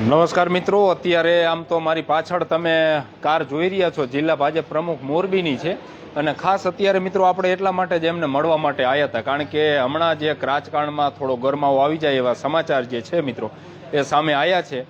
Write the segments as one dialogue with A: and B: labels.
A: નમસ્કાર મિત્રો, અત્યારે આમ તો મારી પાછળ તમે કાર જોઈ રહ્યા છો, જિલ્લા ભાજપ પ્રમુખ મોરબીની છે. અને ખાસ અત્યારે મિત્રો આપણે એટલા માટે જ એમને મળવા માટે આવ્યા હતા, કારણ કે હમણાં જે રાજકારણમાં થોડો ગરમાવો આવી જાય એવા સમાચાર જે છે મિત્રો, એ સામે આવ્યા છે.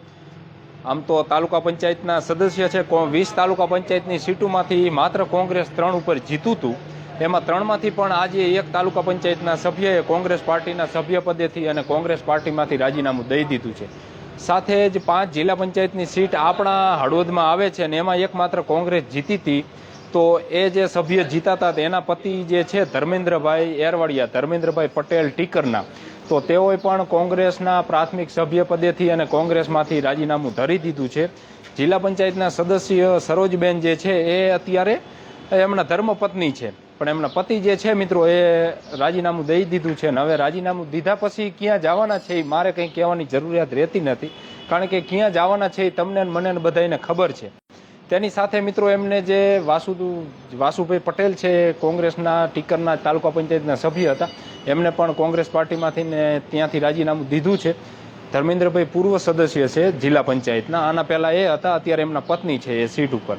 A: આમ તો તાલુકા પંચાયતના સદસ્ય છે વીસ તાલુકા પંચાયતની સીટોમાંથી માત્ર કોંગ્રેસ ત્રણ ઉપર જીતું હતું એમાં ત્રણમાંથી પણ આજે એક તાલુકા પંચાયતના સભ્યએ કોંગ્રેસ પાર્ટીના સભ્યપદેથી અને કોંગ્રેસ પાર્ટીમાંથી રાજીનામું દઈ દીધું છે. સાથે જ પાંચ જિલ્લા પંચાયતની સીટ આપણા હળવદમાં આવે છે અને એમાં એકમાત્ર કોંગ્રેસ જીતી હતી. તો એ જે સભ્ય જીતા હતા, એના પતિ જે છે ધર્મેન્દ્રભાઈ એરવાડિયા, ધર્મેન્દ્રભાઈ પટેલ ટીકરના. તો તેઓએ પણ કોંગ્રેસના પ્રાથમિક સભ્ય પદેથી અને કોંગ્રેસમાંથી રાજીનામું ધરી દીધું છે. જિલ્લા પંચાયતના સદસ્ય સરોજબેન જે છે, એ અત્યારે એમના ધર્મપત્ની છે. પણ એમના પતિ જે છે મિત્રો, એ રાજીનામું દઈ દીધું છે અને હવે રાજીનામું દીધા પછી ક્યાં જવાના છે એ મારે કંઈ કહેવાની જરૂરિયાત રહેતી નથી. કારણ કે ક્યાં જવાના છે એ તમને મને બધાને ખબર છે. તેની સાથે મિત્રો એમને જે વાસુ વાસુભાઈ પટેલ છે, કોંગ્રેસના ટીકરના તાલુકા પંચાયતના સભ્ય હતા, એમને પણ કોંગ્રેસ પાર્ટીમાંથી ને ત્યાંથી રાજીનામું દીધું છે. ધર્મેન્દ્રભાઈ પૂર્વ સદસ્ય છે જિલ્લા પંચાયતના. આના પહેલાં એ હતા, અત્યારે એમના પત્ની છે એ સીટ ઉપર.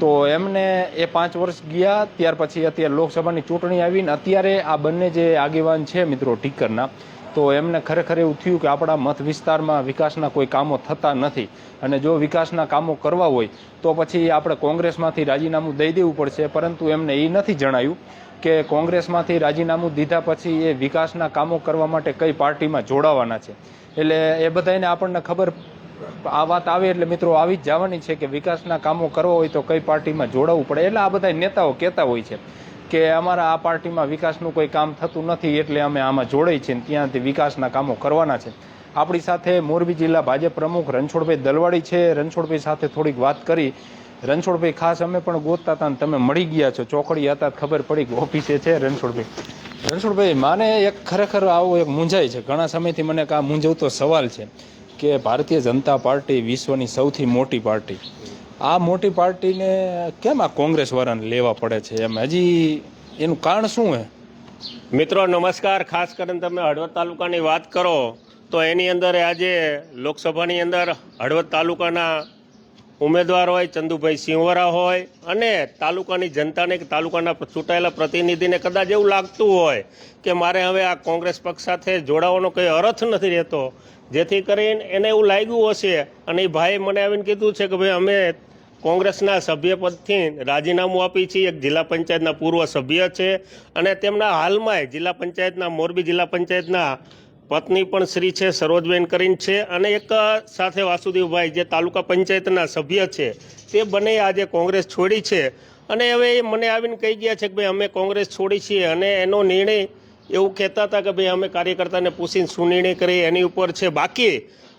A: તો એમને એ પાંચ વર્ષ ગયા, ત્યાર પછી અત્યારે લોકસભાની ચૂંટણી આવીને અત્યારે આ બંને જે આગેવાન છે મિત્રો ટીકરના તો એમને ખરેખર એવું થયું કે આપણા મત વિસ્તારમાં વિકાસના કોઈ કામો થતા નથી. અને જો વિકાસના કામો કરવા હોય, તો પછી આપણે કોંગ્રેસમાંથી રાજીનામું દઈ દેવું પડશે. પરંતુ એમને એ નથી જણાયું કે કોંગ્રેસમાંથી રાજીનામું દીધા પછી એ વિકાસના કામો કરવા માટે કઈ પાર્ટીમાં જોડાવાના છે. એટલે એ બધાને આપણને ખબર આ વાત આવે એટલે મિત્રો આવી જ જવાની છે કે વિકાસના કામો કરવા હોય તો કઈ પાર્ટીમાં જોડાવવું પડે. એટલે આ બધા નેતાઓ કહેતા હોય છે કે અમારા આ પાર્ટીમાં વિકાસનું કોઈ કામ થતું નથી એટલે અમે આમાં જોડાઈ છીએ ત્યાંથી વિકાસના કામો કરવાના છે. આપણી સાથે મોરબી જિલ્લા ભાજપ પ્રમુખ રણછોડભાઈ દલવાડી છે. રણછોડભાઈ સાથે થોડીક વાત કરી. રણછોડભાઈ, ખાસ અમે પણ ગોતતા હતા તમે મળી ગયા છો. ચોકડી હતા ખબર પડી કે ઓફિસે છે રણછોડભાઈ. રણછોડભાઈ, માને એક ખરેખર આવો એક મૂંઝાય છે. ઘણા સમયથી મને આ મૂંઝવતો સવાલ છે. કે ભારતીય જનતા પાર્ટી વિશ્વની સૌથી મોટી પાર્ટી. આ મોટી પાર્ટીને કેમ આ કોંગ્રેસ વાળાને લેવા પડે છે એમ? હજી એનું કારણ શું હે?
B: મિત્રો, નમસ્કાર. ખાસ કરીને તમે હળવદ તાલુકાની વાત કરો તો એની અંદર આજે લોકસભાની અંદર હળવદ તાલુકાના ઉમેદવાર હોય, ચંદુભાઈ સિંહવરા હોય અને તાલુકાની જનતાને કે તાલુકાના ચૂંટાયેલા પ્રતિનિધિને કદાચ એવું લાગતું હોય કે મારે હવે આ કોંગ્રેસ પક્ષ સાથે જોડાવાનો કંઈ અર્થ નથી રહેતો. જેથી કરીને એને એવું લાગ્યું હશે અને એ ભાઈ મને આવીને કીધું છે કે ભાઈ અમે કોંગ્રેસના સભ્યપદથી રાજીનામું આપી છીએ. એક જિલ્લા પંચાયતના પૂર્વ સભ્ય છે અને તેમના હાલમાં જિલ્લા પંચાયતના મોરબી જિલ્લા પંચાયતના પત્ની પણ શ્રી છે, સરોજબેન કરીને છે અને એક સાથે વાસુદેવભાઈ જે તાલુકા પંચાયતના સભ્ય છે, તે બંને આજે કોંગ્રેસ છોડી છે. અને હવે એ મને આવીને કહી ગયા છે કે ભાઈ અમે કોંગ્રેસ છોડી છીએ અને એનો નિર્ણય એવું કહેતા હતા કે ભાઈ અમે કાર્યકર્તાને પૂછીને શું નિર્ણય કરીએ એની ઉપર છે. બાકી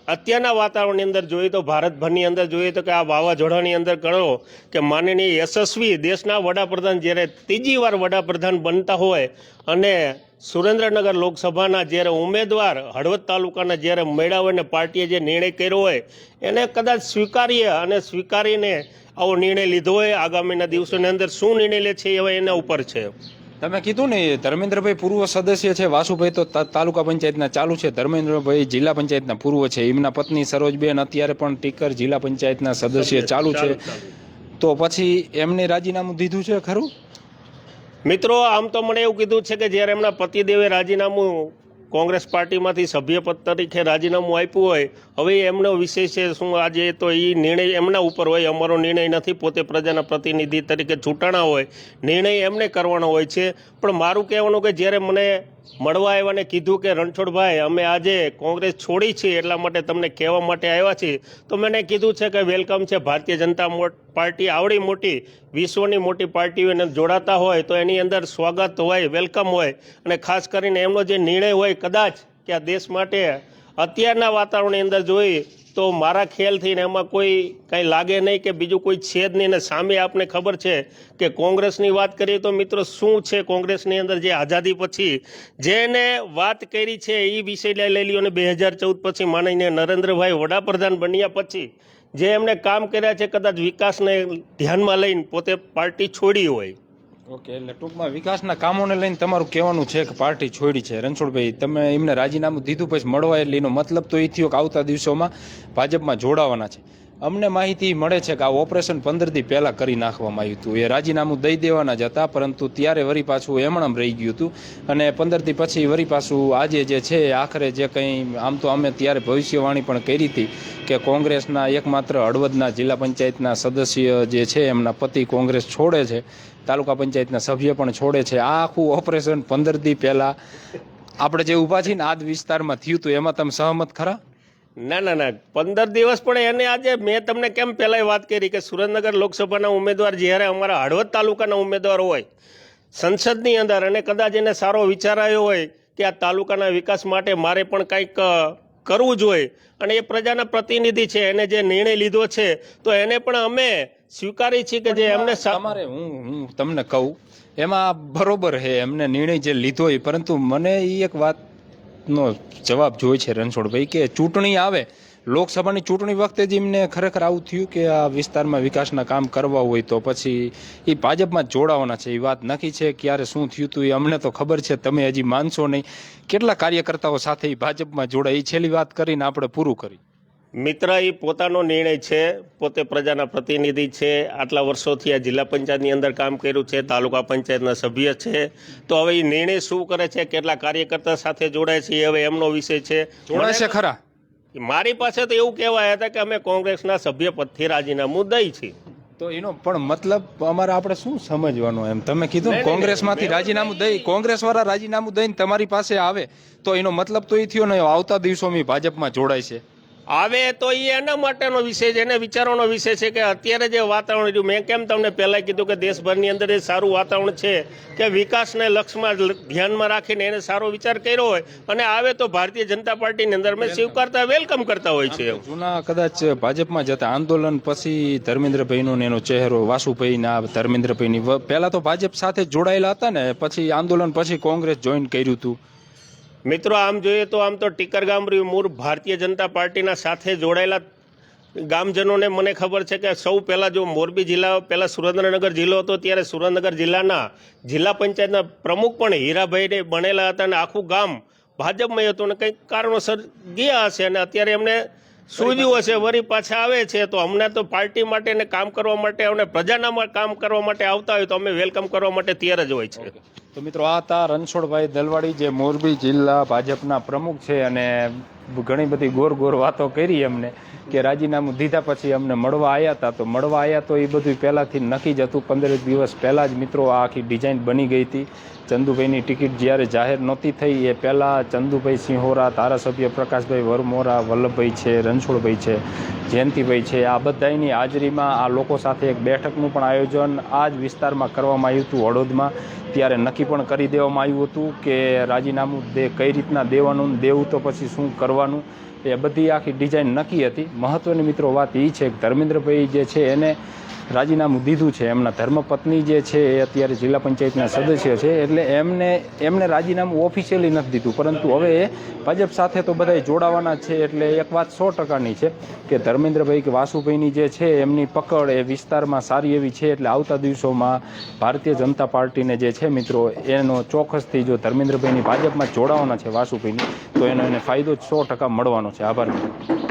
B: અત્યારના વાતાવરણની અંદર જોઈએ તો ભારતભરની અંદર જોઈએ તો કે આ વાવાઝોડાની અંદર ગણો કે માનનીય યશસ્વી દેશના વડાપ્રધાન જ્યારે ત્રીજી વાર વડાપ્રધાન બનતા હોય અને સુરેન્દ્રનગર લોકસભાના જ્યારે ઉમેદવાર હળવદ તાલુકાના જ્યારે મળ્યા અને પાર્ટીએ જે નિર્ણય કર્યો હોય એને કદાચ સ્વીકારીએ અને સ્વીકારીને આવો નિર્ણય લીધો હોય આગામીના દિવસોની અંદર શું નિર્ણય લે છે હવે એના ઉપર છે.
A: તમે કીધું ને ધર્મેન્દ્રભાઈ પૂર્વ સદસ્ય છે વાસુભાઈ તો તાલુકા પંચાયતના ચાલુ છે. ધર્મેન્દ્રભાઈ જિલ્લા પંચાયતના પૂર્વ છે. એમના પત્ની સરોજબેન અત્યારે પણ ટીકર જિલ્લા પંચાયતના સદસ્ય ચાલુ છે. તો પછી એમને રાજીનામું દીધું છે ખરું?
B: મિત્રો, આમ તો મને એવું કીધું છે કે જ્યારે એમના પતિદેવે રાજીનામું કોંગ્રેસ પાર્ટીમાંથી સભ્યપદ તરીકે રાજીનામું આપ્યું હોય, હવે એમનો વિષય છે શું આજે તો એ નિર્ણય એમના ઉપર હોય, અમારો નિર્ણય નથી પોતે પ્રજાના પ્રતિનિધિ તરીકે ચૂંટાણા હોય, નિર્ણય એમને કરવાનો હોય છે. પણ મારું કહેવાનું કે જ્યારે મને મળવા આવ્યા ને કીધું કે, રણછોડભાઈ, અમે આજે કોંગ્રેસ છોડી છીએ, એટલા માટે તમને કહેવા માટે આવ્યા છીએ. તો મેં કીધું છે કે, વેલકમ છે, ભારતીય જનતા પાર્ટી આવડી મોટી, વિશ્વની મોટી પાર્ટીઓને જોડાતા હોય, તો એની અંદર સ્વાગત હોય, વેલકમ હોય. અને ખાસ કરીને એમનો જે નિર્ણય હોય, કદાચ કે આ દેશ માટે અત્યારના વાતાવરણની અંદર જોઈ તો મારા ખ્યાલથી ને એમાં કોઈ કાંઈ લાગે નહીં કે બીજું કોઈ છે જ નહીં. ને સામે આપને ખબર છે કે કોંગ્રેસની વાત કરીએ તો મિત્રો શું છે કોંગ્રેસની અંદર જે આઝાદી પછી જેને વાત કરી છે એ વિષય લઈ લઈ લ્યો અને બે હજાર ચૌદ પછી માનીને નરેન્દ્રભાઈ વડાપ્રધાન બન્યા પછી જે એમણે કામ કર્યા છે કદાચ વિકાસને ધ્યાનમાં લઈને પોતે પાર્ટી છોડી હોય.
A: ઓકે, એટલે ટૂંકમાં વિકાસના કામોને લઈને તમારું કહેવાનું છે કે પાર્ટી છોડી છે. રણછોડભાઈ, તમે એમને રાજીનામું દીધું પછી મળવા એટલે એનો મતલબ તો એ આવતા દિવસોમાં ભાજપમાં જોડાવાના છે. અમને માહિતી મળે છે કે આ ઓપરેશન પંદર દી પહેલાં કરી નાખવામાં આવ્યું હતું. એ રાજીનામું દઈ દેવાના જ હતા, પરંતુ ત્યારે વરી પાછું એમણમ રહી ગયું હતું અને પંદર દી પછી વરી પાછું આજે જે છે આખરે જે કંઈ આમ તો અમે ત્યારે ભવિષ્યવાણી પણ કરી હતી કે કોંગ્રેસના એકમાત્ર હળવદના જિલ્લા પંચાયતના સદસ્ય જે છે, એમના પતિ કોંગ્રેસ છોડે છે, તાલુકા પંચાયતના સભ્ય પણ છોડે છે. આ આખું ઓપરેશન પંદર દી પહેલાં આપણે જે ઊભા છીએ ને આ જ વિસ્તારમાં થયું હતું, એમાં તમે સહમત ખરા?
B: ના ના ના. પંદર દિવસ પણ એને આજે મેં તમને કેમ પહેલાંય વાત કરી કે સુરેન્દ્રનગર લોકસભાના ઉમેદવાર જ્યારે અમારા હળવદ તાલુકાના ઉમેદવાર હોય સંસદની અંદર અને કદાચ એને સારો વિચાર આવ્યો હોય કે આ તાલુકાના વિકાસ માટે મારે પણ કંઈક કરવું જોઈએ. અને એ પ્રજાના પ્રતિનિધિ છે એને જે નિર્ણય લીધો છે તો એને પણ અમે સ્વીકારી છીએ કે જે એમને
A: તમારે હું હું તમને કહું એમાં બરોબર છે એમને નિર્ણય જે લીધો હોય પરંતુ મને એ એક વાતનો જવાબ જોઈએ છે રણછોડભાઈ કે ચૂંટણી આવે, લોકસભાની ચૂંટણી વખતે જ એમને ખરેખર આવું થયું કે આ વિસ્તારમાં વિકાસના કામ કરવા હોય તો પછી એ ભાજપમાં જોડાવાના છે એ વાત નક્કી છે ક્યારે શું થયું હતું એ અમને તો ખબર છે, તમે હજી માનશો નહીં. કેટલા કાર્યકર્તાઓ સાથે એ ભાજપમાં જોડાય એ છેલ્લી વાત કરીને આપણે પૂરું કરી
B: મિત્ર એ પોતાનો નિર્ણય છે પોતે પ્રજાના પ્રતિનિધિ છે આટલા વર્ષોથી આ જિલ્લા પંચાયતની અંદર કામ કર્યું છે તાલુકા પંચાયતના સભ્ય છે. તો હવે એ નિર્ણય શું કરે છે કેટલા કાર્યકર્તા સાથે જોડાય છે એ હવે એમનો વિષય છે.
A: જોડાય છે ખરા.
B: મારી પાસે તો એવું કહેવાય હતા કે અમે કોંગ્રેસના સભ્ય પદથી રાજીનામું દઈ છીએ
A: તો એનો પણ મતલબ અમારે આપણે શું સમજવાનું એમ? તમે કીધું કોંગ્રેસમાંથી રાજીનામું દઈ કોંગ્રેસ વાળા રાજીનામું દઈને તમારી પાસે આવે તો એનો મતલબ તો એ થયો ને આવતા દિવસોમાં ભાજપમાં જોડાય છે.
B: આવે તો એ એના માટેનો વિષય છે, એને વિચારવાનો વિષય છે કે અત્યારે જે વાતાવરણ રહ્યું, મેં કેમ તમને પહેલાં કીધું કે દેશભરની અંદર એ સારું વાતાવરણ છે કે વિકાસને લક્ષ્યમાં ધ્યાનમાં રાખીને એને સારો વિચાર કર્યો હોય અને આવે તો ભારતીય જનતા પાર્ટીની અંદર મેં સ્વીકારતા, વેલકમ કરતા હોય છે
A: જૂના કદાચ ભાજપમાં જતા આંદોલન પછી ધર્મેન્દ્રભાઈનો એનો ચહેરો, વાસુભાઈના ધર્મેન્દ્રભાઈની પહેલા તો ભાજપ સાથે જોડાયેલા હતા ને, પછી આંદોલન પછી કોંગ્રેસ જોઈન કર્યું હતું.
B: મિત્રો, આમ જોઈએ તો આમ તો ટીકર ગામ રહ્યું મૂળ ભારતીય જનતા પાર્ટીના સાથે જોડાયેલા ગામજનોને મને ખબર છે કે સૌ પહેલાં જો મોરબી જિલ્લા, પહેલાં સુરેન્દ્રનગર જિલ્લો હતો, ત્યારે સુરેન્દ્રનગર જિલ્લાના જિલ્લા પંચાયતના પ્રમુખ પણ હીરાભાઈને બનેલા હતા અને આખું ગામ ભાજપમાં હતું અને કંઈક કારણોસર ગયા હશે અને અત્યારે એમને સૂજ્યું હશે, વરી પાછા આવે છે. તો અમને તો પાર્ટી માટે ને કામ કરવા માટે અમને પ્રજાના કામ કરવા માટે આવતા હોય તો અમે વેલકમ કરવા માટે તૈયાર જ હોય છે.
A: તો મિત્રો આ હતા રણછોડભાઈ દલવાડી જે મોરબી જિલ્લા ભાજપના પ્રમુખ છે અને ઘણી બધી ગોર ગોર વાતો કરી એમને કે રાજીનામું દીધા પછી અમને મળવા આવ્યા હતા તો મળવા આવ્યા તો એ બધું પહેલાંથી નક્કી જ હતું. પંદર દિવસ પહેલાં જ મિત્રો આ આખી ડિઝાઇન બની ગઈ હતી. ચંદુભાઈની ટિકિટ જ્યારે જાહેર નહોતી થઈ, એ પહેલાં ચંદુભાઈ સિંહોરા, ધારાસભ્ય પ્રકાશભાઈ વરમોરા, વલ્લભભાઈ છે, રણછોડભાઈ છે, જયંતિભાઈ છે, આ બધાની હાજરીમાં આ લોકો સાથે એક બેઠકનું પણ આયોજન આ જ વિસ્તારમાં કરવામાં આવ્યું હતું હળોદમાં ત્યારે નક્કી પણ કરી દેવામાં આવ્યું હતું કે રાજીનામું દે, કઈ રીતના દેવાનું દેવું તો પછી શું કરવાનું. એ બધી આખી ડિઝાઇન નક્કી હતી. મહત્ત્વની મિત્રો વાત એ છે કે ધર્મેન્દ્રભાઈ જે છે એને રાજીનામું દીધું છે, એમના ધર્મપત્ની જે છે એ અત્યારે જિલ્લા પંચાયતના સદસ્ય છે, એટલે એમને એમને રાજીનામું ઓફિશિયલી નથી દીધું. પરંતુ હવે એ ભાજપ સાથે તો બધા જોડાવાના છે, એટલે એક વાત સો ટકાની છે કે ધર્મેન્દ્રભાઈ કે વાસુભાઈની જે છે એમની પકડ એ વિસ્તારમાં સારી એવી છે, એટલે આવતા દિવસોમાં ભારતીય જનતા પાર્ટીને જે છે મિત્રો, એનો ચોક્કસથી જો ધર્મેન્દ્રભાઈની ભાજપમાં જોડાવાના છે વાસુભાઈની, તો એનો એને ફાયદો સો ટકા મળવાનો છે. આભાર.